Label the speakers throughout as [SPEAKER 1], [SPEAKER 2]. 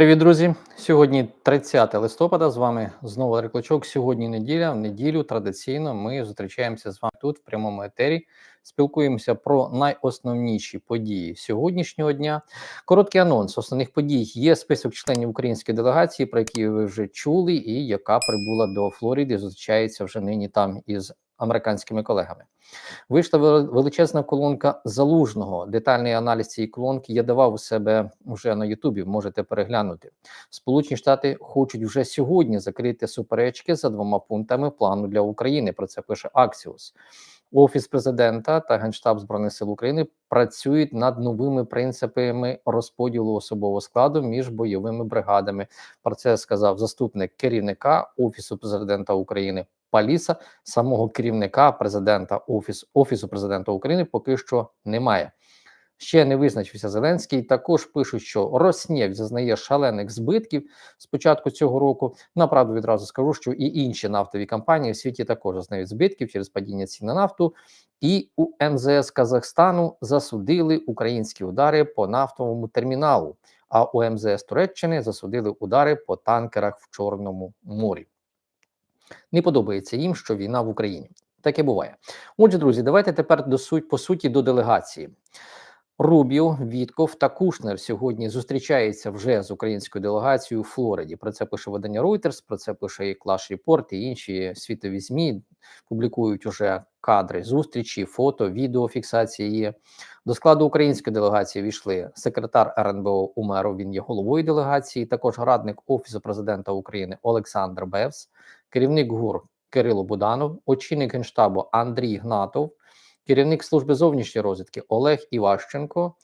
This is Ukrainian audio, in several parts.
[SPEAKER 1] Привіт, друзі! Сьогодні 30 листопада. З вами знову Олег Клочок. Сьогодні неділя. В неділю традиційно ми зустрічаємося з вами тут в прямому етері. Спілкуємося про найосновніші події сьогоднішнього дня. Короткий анонс основних подій. Є список членів української делегації, про які ви вже чули, і яка прибула до Флориди. Зустрічається вже нині там із американськими колегами. Вийшла величезна колонка залужного. Детальний аналіз цієї колонки я давав у себе вже на Ютубі. Можете переглянути. Сполучені Штати хочуть вже сьогодні закрити суперечки за двома пунктами плану для України. Про це пише Аксіус. Офіс президента та генштаб збройних сил України працюють над новими принципами розподілу особового складу між бойовими бригадами. Про це сказав заступник керівника офісу президента України Паліса, самого керівника президента офіс офісу президента України поки що немає. Ще не визначився Зеленський. Також пишуть, що Роснєв зазнає шалених збитків з початку цього року. Направду відразу скажу, що і інші нафтові компанії в світі також зазнають збитків через падіння цін на нафту. І у МЗС Казахстану засудили українські удари по нафтовому терміналу. А у МЗС Туреччини засудили удари по танкерах в Чорному морі. Не подобається їм, що війна в Україні. Таке буває. Отже, друзі, давайте тепер до суть по суті до делегації. Рубіо, Вітков та Кушнер сьогодні зустрічаються вже з українською делегацією у Флориді. Про це пише видання Reuters, про це пише і Clash Report, і інші світові змі публікують уже кадри зустрічі, фото, відео фіксації. До складу української делегації війшли секретар РНБО Умеров. Він є головою делегації. Також радник офісу президента України Олександр Бевс, керівник ГУР Кирило Буданов, очільник генштабу Андрій Гнатов керівник служби зовнішньої розвідки Олег Іващенко,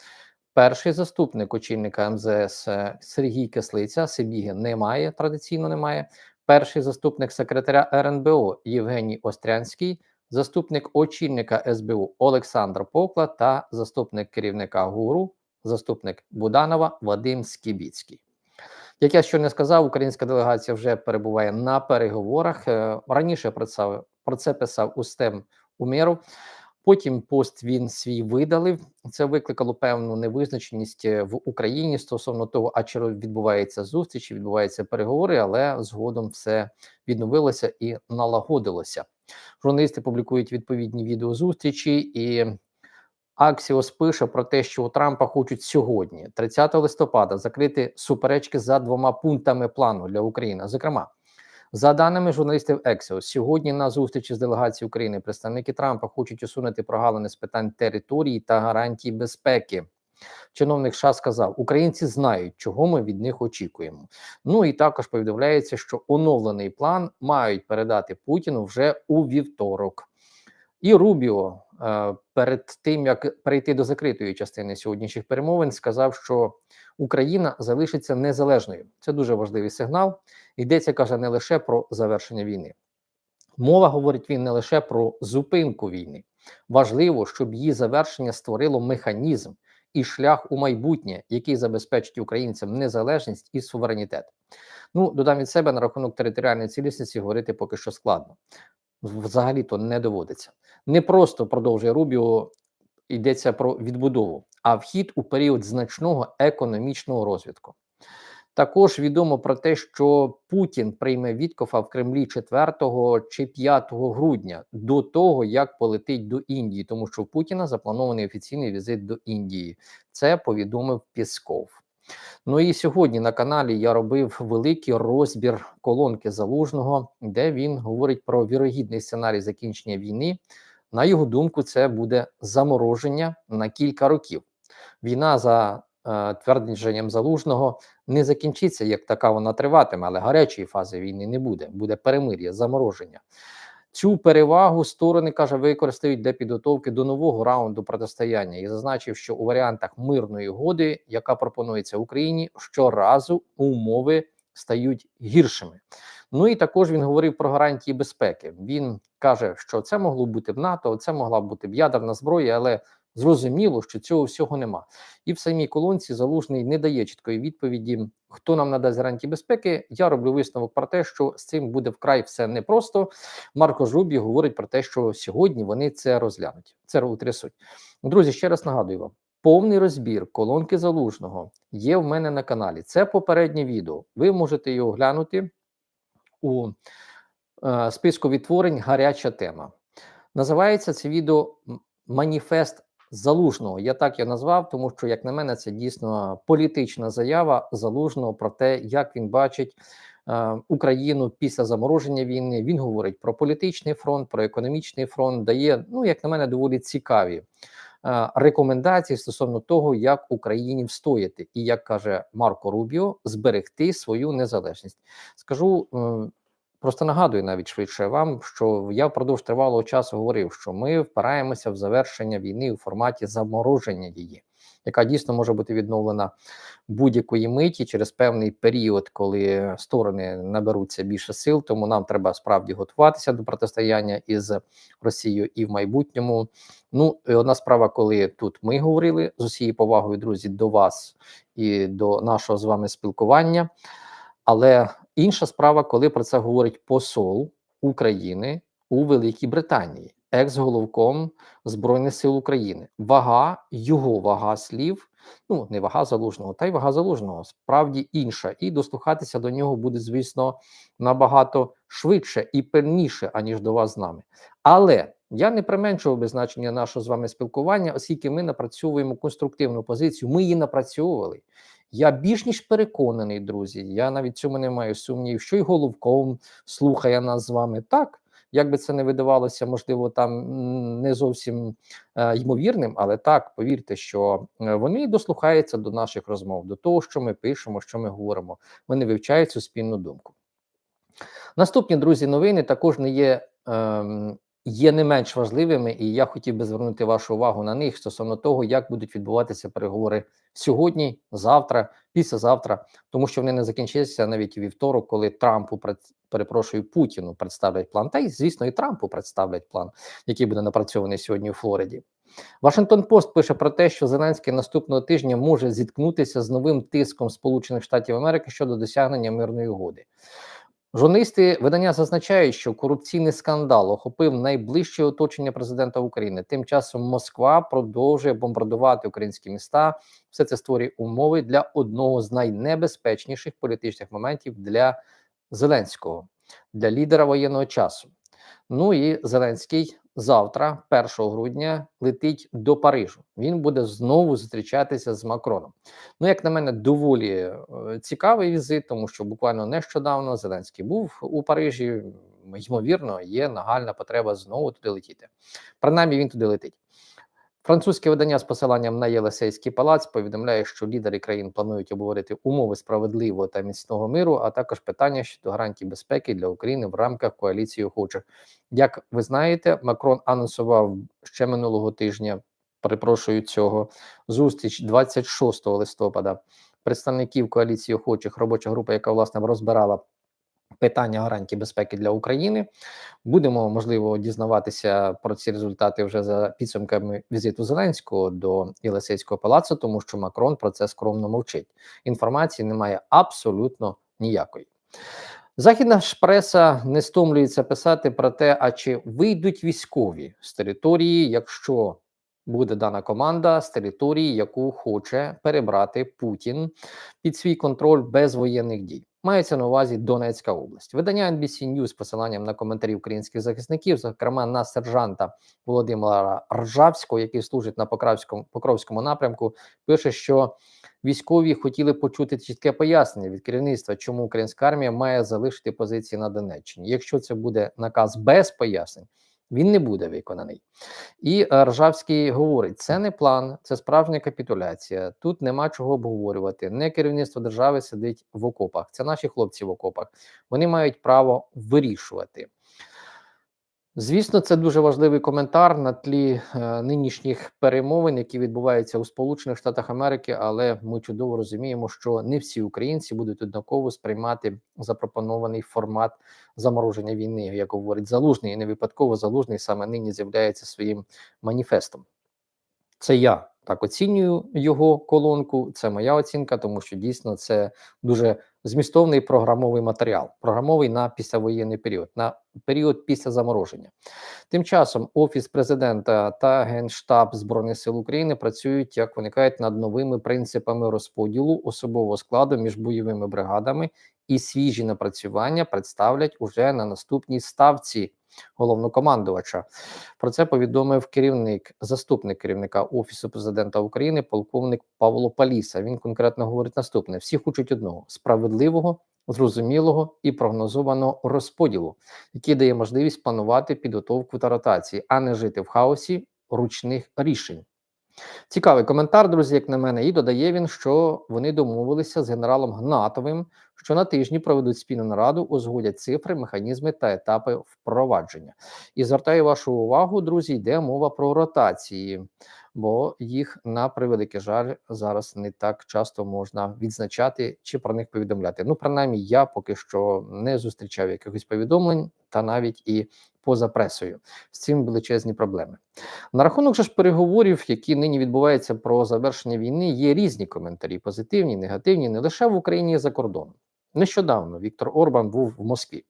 [SPEAKER 1] перший заступник очільника МЗС е, Сергій Кислиця. Сибіги немає, традиційно немає. Перший заступник секретаря РНБО Євгеній Острянський, заступник очільника СБУ Олександр Покла та заступник керівника ГУРу, заступник Буданова Вадим Скібіцький. Як я ще не сказав, українська делегація вже перебуває на переговорах. Е, раніше про це писав Устем Умєров. Потім пост він свій видалив. Це викликало певну невизначеність е, в Україні стосовно того, а чи відбувається зустріч, відбуваються переговори, але згодом все відновилося і налагодилося. Журналісти публікують відповідні відеозустрічі, і Аксіос пише про те, що у Трампа хочуть сьогодні, 30 листопада, закрити суперечки за двома пунктами плану для України. Зокрема, за даними журналістів Ексіо, сьогодні на зустрічі з делегацією України представники Трампа хочуть усунути прогалини з питань території та гарантій безпеки. Чиновник США сказав: Українці знають, чого ми від них очікуємо. Ну і також повідомляється, що оновлений план мають передати Путіну вже у вівторок. І Рубіо е, перед тим як перейти до закритої частини сьогоднішніх перемовин, сказав, що Україна залишиться незалежною. Це дуже важливий сигнал. Йдеться каже не лише про завершення війни. Мова говорить він не лише про зупинку війни. Важливо, щоб її завершення створило механізм і шлях у майбутнє, який забезпечить українцям незалежність і суверенітет. Ну додам від себе на рахунок територіальної цілісності говорити поки що складно. Взагалі то не доводиться. Не просто продовжує Рубіо, йдеться про відбудову, а вхід у період значного економічного розвитку. Також відомо про те, що Путін прийме Віткофа в Кремлі 4 чи 5 грудня до того, як полетить до Індії, тому що у Путіна запланований офіційний візит до Індії. Це повідомив Пісков. Ну і сьогодні на каналі я робив великий розбір колонки залужного, де він говорить про вірогідний сценарій закінчення війни. На його думку, це буде замороження на кілька років. Війна за е, твердженням залужного не закінчиться, як така вона триватиме, але гарячої фази війни не буде. Буде перемир'я, замороження. Цю перевагу сторони каже використають для підготовки до нового раунду протистояння і зазначив, що у варіантах мирної угоди, яка пропонується Україні, щоразу умови стають гіршими. Ну і також він говорив про гарантії безпеки. Він каже, що це могло бути в НАТО, це могла бути б ядерна зброя, але зрозуміло, що цього всього нема. І в самій колонці залужний не дає чіткої відповіді, хто нам надасть гарантії безпеки. Я роблю висновок про те, що з цим буде вкрай все непросто. Марко Жубі говорить про те, що сьогодні вони це розглянуть, це утрясуть. Друзі, ще раз нагадую вам. повний розбір колонки залужного є в мене на каналі. Це попереднє відео. Ви можете його глянути у е, списку відтворень гаряча тема. Називається це відео Маніфест Залужного. Я так його назвав, тому що, як на мене, це дійсно політична заява залужного про те, як він бачить е, Україну після замороження війни. Він говорить про політичний фронт, про економічний фронт, дає, ну як на мене, доволі цікаві. Е, Рекомендації стосовно того, як Україні встояти, і як каже Марко Рубіо, зберегти свою незалежність. Скажу Просто нагадую навіть швидше вам, що я впродовж тривалого часу говорив, що ми впираємося в завершення війни у форматі замороження її, яка дійсно може бути відновлена будь-якої миті через певний період, коли сторони наберуться більше сил. Тому нам треба справді готуватися до протистояння із Росією і в майбутньому. Ну і одна справа, коли тут ми говорили з усією повагою, друзі, до вас і до нашого з вами спілкування. Але інша справа, коли про це говорить посол України у Великій Британії, екс-головком Збройних сил України. Вага, його вага слів, ну не вага залужного, та й вага залужного справді інша. І дослухатися до нього буде, звісно, набагато швидше і певніше, аніж до вас з нами. Але я не применшував би значення нашого з вами спілкування, оскільки ми напрацьовуємо конструктивну позицію. Ми її напрацьовували. Я більш ніж переконаний, друзі. Я навіть цьому не маю сумнів, що й головком слухає нас з вами так. Як би це не видавалося, можливо, там не зовсім е, ймовірним, але так, повірте, що е, вони дослухаються до наших розмов, до того, що ми пишемо, що ми говоримо. Вони вивчають цю спільну думку. Наступні друзі, новини також не є. Е, Є не менш важливими, і я хотів би звернути вашу увагу на них стосовно того, як будуть відбуватися переговори сьогодні, завтра, післязавтра, тому що вони не закінчаться навіть у вівторок, коли Трампу перепрошую Путіну представлять план. Та й звісно, і Трампу представлять план, який буде напрацьований сьогодні у Флориді. Вашингтон Пост пише про те, що Зеленський наступного тижня може зіткнутися з новим тиском Сполучених Штатів Америки щодо досягнення мирної угоди. Журналісти видання зазначають, що корупційний скандал охопив найближче оточення президента України. Тим часом Москва продовжує бомбардувати українські міста. Все це створює умови для одного з найнебезпечніших політичних моментів для Зеленського, для лідера воєнного часу. Ну і Зеленський завтра, 1 грудня, летить до Парижу. Він буде знову зустрічатися з Макроном. Ну, як на мене, доволі е, цікавий візит, тому що буквально нещодавно Зеленський був у Парижі. Ймовірно, є нагальна потреба знову туди летіти. Принаймні, він туди летить. Французьке видання з посиланням на Єлисейський палац повідомляє, що лідери країн планують обговорити умови справедливого та міцного миру, а також питання щодо гарантій безпеки для України в рамках коаліції охочих. Як ви знаєте, Макрон анонсував ще минулого тижня. Перепрошую цього зустріч 26 листопада представників коаліції охочих робоча група, яка власне розбирала питання гарантій безпеки для України. Будемо можливо дізнаватися про ці результати вже за підсумками візиту Зеленського до Єлисейського палацу, тому що Макрон про це скромно мовчить. Інформації немає абсолютно ніякої. Західна ж преса не стомлюється писати про те, а чи вийдуть військові з території, якщо буде дана команда з території, яку хоче перебрати Путін під свій контроль без воєнних дій. Мається на увазі Донецька область. Видання NBC News з посиланням на коментарі українських захисників, зокрема на сержанта Володимира Ржавського, який служить на Покровському Покровському напрямку, пише, що військові хотіли почути чітке пояснення від керівництва, чому українська армія має залишити позиції на Донеччині. Якщо це буде наказ без пояснень, він не буде виконаний. І е, Ржавський говорить: це не план, це справжня капітуляція. Тут нема чого обговорювати. Не керівництво держави сидить в окопах. Це наші хлопці в окопах. Вони мають право вирішувати. Звісно, це дуже важливий коментар на тлі е, нинішніх перемовин, які відбуваються у Сполучених Штатах Америки, але ми чудово розуміємо, що не всі українці будуть однаково сприймати запропонований формат замороження війни, як говорить залужний, і не випадково залужний саме нині з'являється своїм маніфестом. Це я так оцінюю його колонку. Це моя оцінка, тому що дійсно це дуже змістовний програмовий матеріал, програмовий на післявоєнний період, на період після замороження. Тим часом Офіс президента та Генштаб Збройних сил України працюють, як виникають над новими принципами розподілу особового складу між бойовими бригадами, і свіжі напрацювання представлять уже на наступній ставці головнокомандувача. Про це повідомив керівник, заступник керівника офісу президента України, полковник Павло Паліса. Він конкретно говорить наступне: всі хочуть одного справедливого. Зрозумілого і прогнозованого розподілу, який дає можливість планувати підготовку та ротації, а не жити в хаосі ручних рішень. Цікавий коментар, друзі, як на мене, і додає він, що вони домовилися з генералом Гнатовим, що на тижні проведуть спільну нараду, узгодять цифри, механізми та етапи впровадження. І звертаю вашу увагу, друзі, йде мова про ротації, бо їх на превеликий жаль зараз не так часто можна відзначати чи про них повідомляти. Ну, принаймні, я поки що не зустрічав якихось повідомлень, та навіть і поза пресою. З цим величезні проблеми. На рахунок же ж переговорів, які нині відбуваються про завершення війни, є різні коментарі: позитивні, негативні, не лише в Україні і за кордоном. Нещодавно Віктор Орбан був в Москві.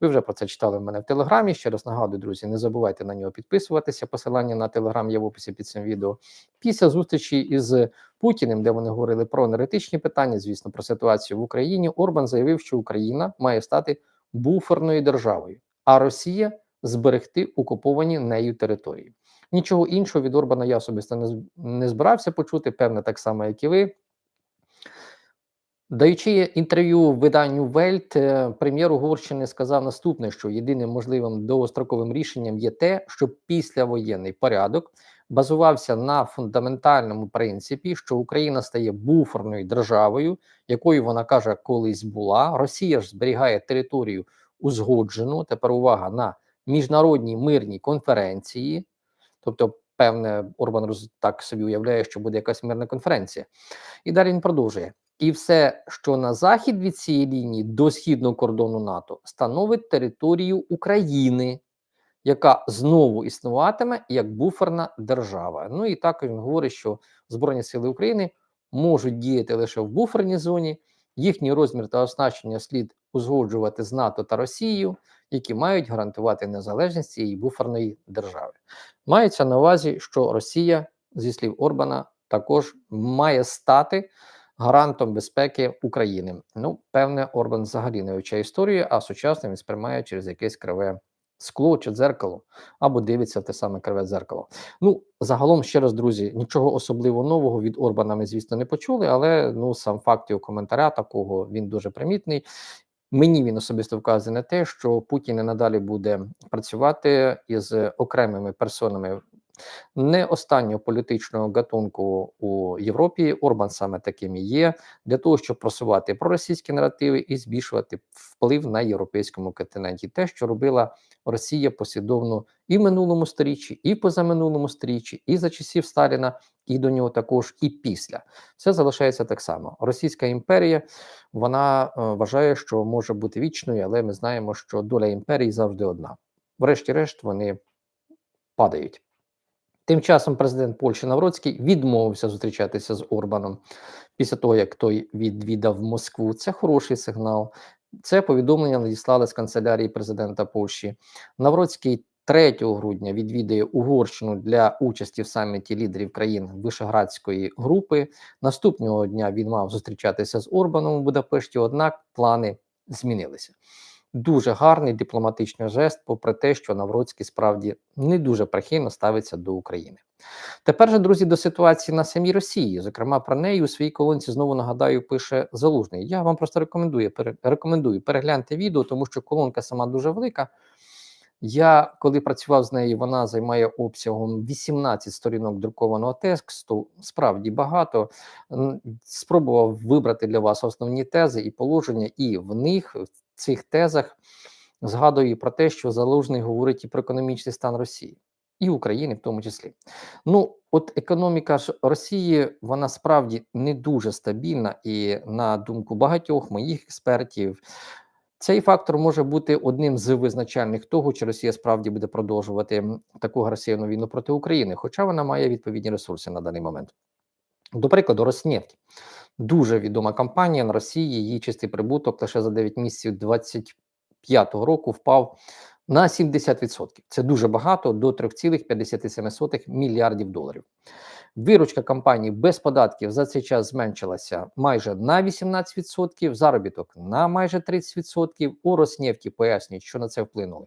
[SPEAKER 1] Ви вже про це читали в мене в телеграмі. Ще раз нагадую, друзі, не забувайте на нього підписуватися. Посилання на телеграм є в описі під цим відео. Після зустрічі із Путіним, де вони говорили про енергетичні питання, звісно, про ситуацію в Україні. Орбан заявив, що Україна має стати буферною державою, а Росія зберегти окуповані нею території. Нічого іншого від Орбана я особисто не, збирався почути, певне, так само, як і ви. Даючи інтерв'ю виданню Вельт, прем'єр Угорщини сказав наступне: що єдиним можливим довгостроковим рішенням є те, щоб післявоєнний порядок базувався на фундаментальному принципі, що Україна стає буферною державою, якою вона каже, колись була. Росія ж зберігає територію узгоджену. Тепер увага на міжнародній мирній конференції, тобто. Певне, Орбан так собі уявляє, що буде якась мирна конференція, і далі він продовжує. І все, що на захід від цієї лінії до східного кордону НАТО, становить територію України, яка знову існуватиме як буферна держава. Ну і також він говорить, що Збройні Сили України можуть діяти лише в буферній зоні. Їхній розмір та оснащення слід узгоджувати з НАТО та Росією, які мають гарантувати незалежність цієї буферної держави. Мається на увазі, що Росія, зі слів Орбана, також має стати гарантом безпеки України. Ну, певне, Орбан взагалі не вивчає історію, а сучасно він сприймає через якесь криве скло чи дзеркало, або дивиться в те саме криве дзеркало. Ну, загалом, ще раз, друзі, нічого особливо нового від Орбана ми, звісно, не почули, але ну сам факт його коментаря такого він дуже примітний. Мені він особисто вказує на те, що Путін і надалі буде працювати із окремими персонами не останнього політичного гатунку у Європі. Орбан саме таким і є для того, щоб просувати проросійські наративи і збільшувати вплив на європейському континенті. Те, що робила Росія послідовно і в минулому сторіччі, і позаминулому сторіччі, і за часів Сталіна, і до нього також, і після все залишається так само. Російська імперія вона е, вважає, що може бути вічною, але ми знаємо, що доля імперії завжди одна. Врешті-решт, вони падають. Тим часом президент Польщі Навроцький відмовився зустрічатися з Орбаном після того, як той відвідав Москву. Це хороший сигнал. Це повідомлення надіслали з канцелярії президента Польщі. Навроцький 3 грудня відвідає Угорщину для участі в саміті лідерів країн Вишеградської групи. Наступного дня він мав зустрічатися з Орбаном у Будапешті однак плани змінилися дуже гарний дипломатичний жест, попри те, що Навроцький справді не дуже прихильно ставиться до України. Тепер же, друзі, до ситуації на самій Росії. Зокрема, про неї у своїй колонці знову нагадаю, пише Залужний. Я вам просто рекомендую рекомендую перегляньте відео, тому що колонка сама дуже велика. Я коли працював з нею, вона займає обсягом 18 сторінок друкованого тексту. Справді багато. Спробував вибрати для вас основні тези і положення, і в них цих тезах згадує про те, що Залужний говорить і про економічний стан Росії і України, в тому числі. Ну, от економіка ж Росії, вона справді не дуже стабільна, і на думку багатьох моїх експертів. Цей фактор може бути одним з визначальних того, чи Росія справді буде продовжувати таку агресивну війну проти України, хоча вона має відповідні ресурси на даний момент. До прикладу, Роснефть дуже відома компанія на Росії. Її чистий прибуток лише за 9 місяців 25-го року впав на 70%. Це дуже багато до 3,57 мільярдів доларів. Виручка компанії без податків за цей час зменшилася майже на 18%, заробіток на майже 30%. У Роснефті пояснюють, що на це вплинули.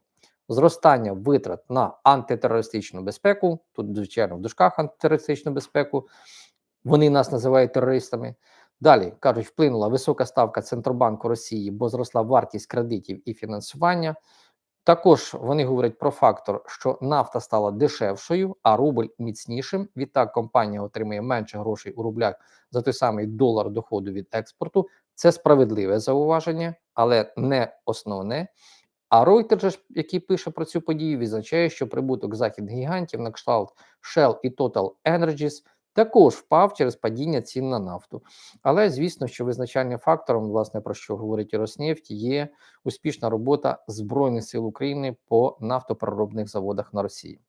[SPEAKER 1] Зростання витрат на антитерористичну безпеку, тут, звичайно, в дужках антитерористичну безпеку, вони нас називають терористами. Далі кажуть, вплинула висока ставка Центробанку Росії, бо зросла вартість кредитів і фінансування. Також вони говорять про фактор, що нафта стала дешевшою, а рубль міцнішим. Відтак компанія отримує менше грошей у рублях за той самий долар доходу від експорту. Це справедливе зауваження, але не основне. А Reuters, який пише про цю подію, відзначає, що прибуток західних гігантів на кшталт Shell і Total Energies також впав через падіння цін на нафту. Але звісно, що визначальним фактором, власне, про що говорить Роснефть, є успішна робота Збройних сил України по нафтопереробних заводах на Росії.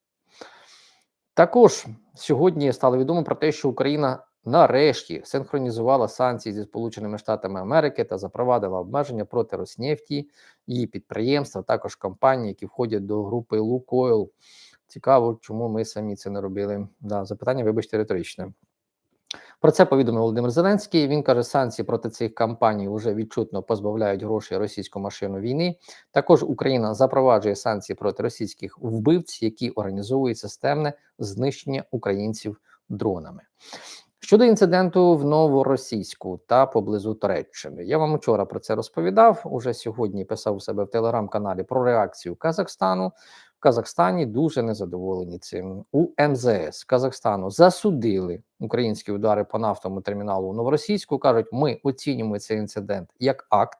[SPEAKER 1] Також сьогодні стало відомо про те, що Україна нарешті синхронізувала санкції зі Сполученими Штатами Америки та запровадила обмеження проти Роснефті, її підприємства, також компанії, які входять до групи Лукойл. Цікаво, чому ми самі це не робили. Да, запитання, вибачте, риторичне. Про це повідомив Володимир Зеленський. Він каже, санкції проти цих компаній вже відчутно позбавляють грошей російську машину війни. Також Україна запроваджує санкції проти російських вбивців, які організовують системне знищення українців дронами. Щодо інциденту в новоросійську та поблизу Туреччини, я вам вчора про це розповідав. Уже сьогодні писав у себе в телеграм-каналі про реакцію Казахстану. Казахстані дуже незадоволені цим. У МЗС Казахстану засудили українські удари по нафтовому терміналу у Новоросійську. кажуть, ми оцінюємо цей інцидент як акт,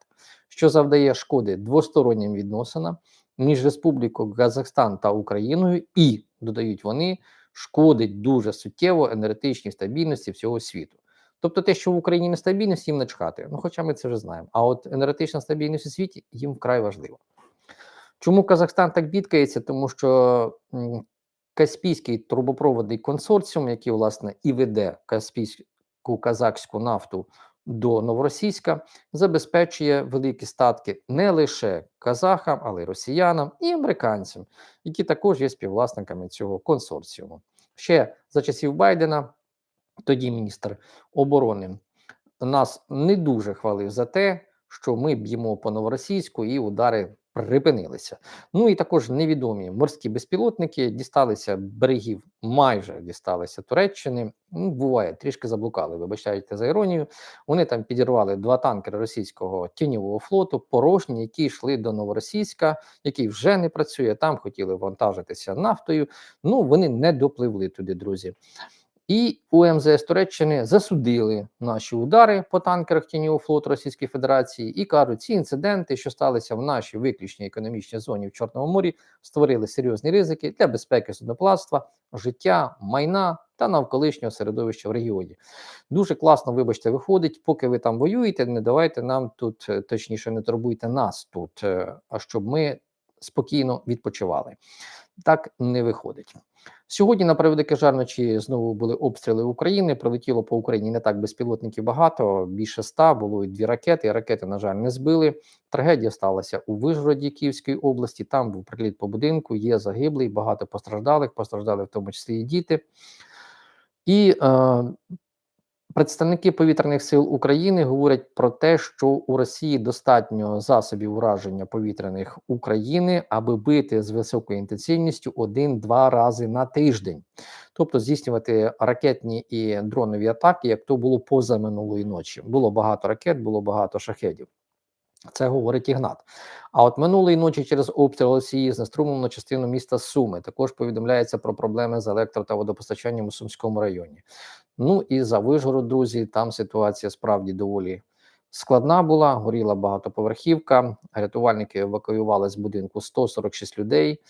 [SPEAKER 1] що завдає шкоди двостороннім відносинам між Республікою Казахстан та Україною, і додають вони шкодить дуже суттєво енергетичній стабільності всього світу. Тобто, те, що в Україні нестабільність, їм не чхати. Ну, хоча ми це вже знаємо. А от енергетична стабільність у світі їм вкрай важлива. Чому Казахстан так бідкається? Тому що Каспійський трубопроводний консорціум, який власне і веде Каспійську казахську нафту до Новоросійська, забезпечує великі статки не лише казахам, але й росіянам і американцям, які також є співвласниками цього консорціуму. Ще за часів Байдена, тоді міністр оборони, нас не дуже хвалив за те, що ми б'ємо по новоросійську і удари припинилися. Ну і також невідомі морські безпілотники дісталися берегів, майже дісталися Туреччини. Ну, буває, трішки заблукали. Вибачайте за іронію. Вони там підірвали два танкери російського тіньового флоту, порожні, які йшли до новоросійська, який вже не працює. Там хотіли вантажитися нафтою. Ну вони не допливли туди, друзі. І у МЗС Туреччини засудили наші удари по танкерах тіньового флоту Російської Федерації і кажуть, ці інциденти, що сталися в нашій виключній економічній зоні в Чорному морі, створили серйозні ризики для безпеки судноплавства, життя, майна та навколишнього середовища в регіоні. Дуже класно, вибачте, виходить. Поки ви там воюєте, не давайте нам тут, е, точніше, не турбуйте нас тут, е, а щоб ми спокійно відпочивали. Так не виходить. Сьогодні, на превелике жаль, вночі знову були обстріли України. Прилетіло по Україні не так безпілотників багато, більше ста було і дві ракети. Ракети, на жаль, не збили. Трагедія сталася у Вижгороді Київської області. Там був приліт по будинку, є загиблий, багато постраждалих, постраждали в тому числі і діти. І е, Представники повітряних сил України говорять про те, що у Росії достатньо засобів ураження повітряних України, аби бити з високою інтенсивністю один-два рази на тиждень, тобто здійснювати ракетні і дронові атаки, як то було поза минулої ночі. Було багато ракет, було багато шахедів. Це говорить Ігнат. А от минулої ночі через обстріл Росії знеструмлено частину міста Суми. Також повідомляється про проблеми з електро та водопостачанням у Сумському районі. Ну і за Вижгород, друзі, там ситуація справді доволі складна була. Горіла багатоповерхівка. Рятувальники евакуювали з будинку 146 людей.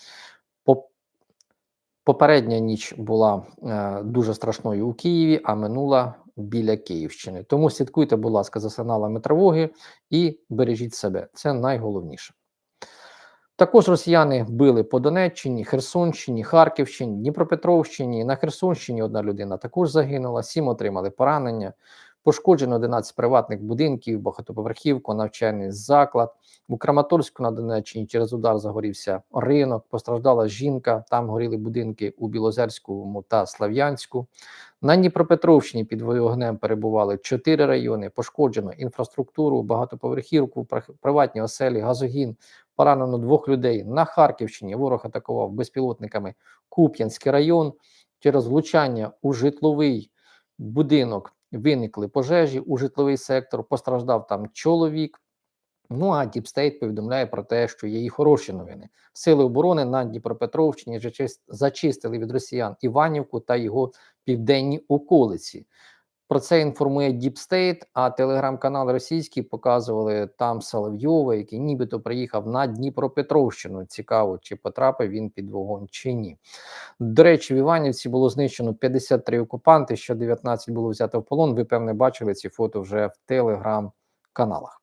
[SPEAKER 1] Попередня ніч була е, дуже страшною у Києві, а минула біля Київщини. Тому слідкуйте, будь ласка, за сигналами тривоги і бережіть себе. Це найголовніше. Також росіяни били по Донеччині, Херсонщині, Харківщині, Дніпропетровщині. На Херсонщині одна людина також загинула, сім отримали поранення. Пошкоджено 11 приватних будинків, багатоповерхівку, навчальний заклад. У Краматорську на Донеччині через удар загорівся ринок. Постраждала жінка. Там горіли будинки у Білозерському та Слав'янську. На Дніпропетровщині під вогнем перебували чотири райони. Пошкоджено інфраструктуру, багатоповерхівку, приватні оселі, газогін. Поранено двох людей. На Харківщині ворог атакував безпілотниками Куп'янський район. Через влучання у житловий будинок виникли пожежі у житловий сектор. Постраждав там чоловік. Ну а Діпстейт повідомляє про те, що є і хороші новини. Сили оборони на Дніпропетровщині зачистили від росіян Іванівку та його південні околиці. Про це інформує Діпстейт, а телеграм-канал російський показували там Соловйова, який нібито приїхав на Дніпропетровщину. Цікаво, чи потрапив він під вогонь чи ні. До речі, в Іванівці було знищено 53 окупанти, ще 19 було взято в полон. Ви певне бачили ці фото вже в телеграм-каналах.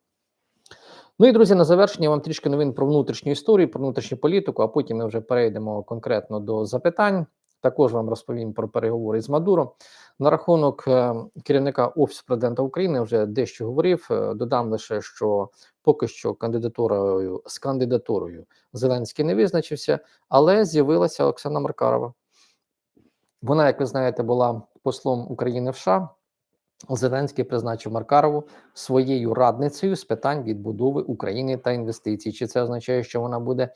[SPEAKER 1] Ну і друзі, на завершення вам трішки новин про внутрішню історію, про внутрішню політику, а потім ми вже перейдемо конкретно до запитань. Також вам розповім про переговори з Мадуро. На рахунок е, керівника Офісу президента України вже дещо говорив. Е, Додам лише, що поки що кандидатурою з кандидатурою Зеленський не визначився, але з'явилася Оксана Маркарова. Вона, як ви знаєте, була послом України в США. Зеленський призначив Маркарову своєю радницею з питань відбудови України та інвестицій. Чи це означає, що вона буде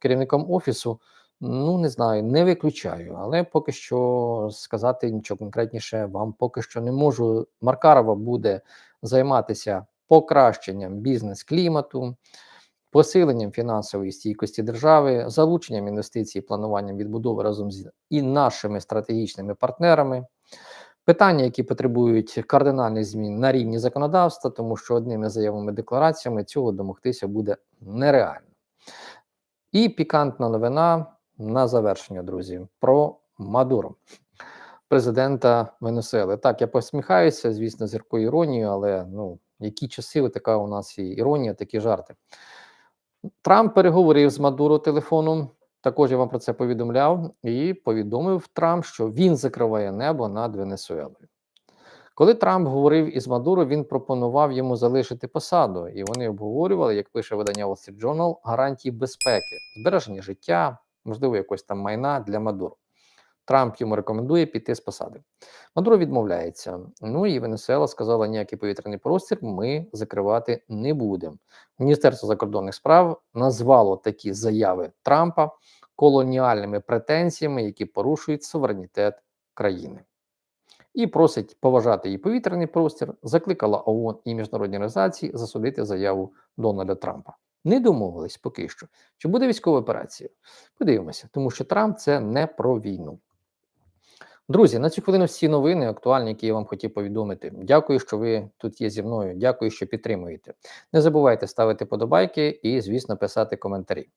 [SPEAKER 1] керівником офісу? Ну не знаю, не виключаю, але поки що сказати нічого конкретніше вам поки що не можу. Маркарова буде займатися покращенням бізнес-клімату, посиленням фінансової стійкості держави, залученням інвестицій, плануванням відбудови разом з і нашими стратегічними партнерами. Питання, які потребують кардинальних змін на рівні законодавства, тому що одними заявами деклараціями цього домогтися буде нереально. І пікантна новина на завершення, друзі, про Мадуро, президента Венесуели. Так, я посміхаюся, звісно, з гіркою іронією, але ну, які часи, така у нас і іронія, такі жарти. Трамп переговорив з Мадуро телефоном. Також я вам про це повідомляв і повідомив Трамп, що він закриває небо над Венесуелою. Коли Трамп говорив із Мадуро, він пропонував йому залишити посаду, і вони обговорювали, як пише видання Wall Street Journal, гарантії безпеки, збереження життя, можливо, якось там майна для Мадуро. Трамп йому рекомендує піти з посади. Мадуро відмовляється. Ну і Венесуела сказала, ніякий повітряний простір ми закривати не будемо. Міністерство закордонних справ назвало такі заяви Трампа колоніальними претензіями, які порушують суверенітет країни. І просить поважати її повітряний простір, закликала ООН і міжнародні організації засудити заяву Дональда Трампа. Не домовились поки що. Чи буде військова операція? Подивимося, тому що Трамп це не про війну. Друзі, на цю хвилину всі новини актуальні, які я вам хотів повідомити. Дякую, що ви тут є зі мною. Дякую, що підтримуєте. Не забувайте ставити подобайки і, звісно, писати коментарі.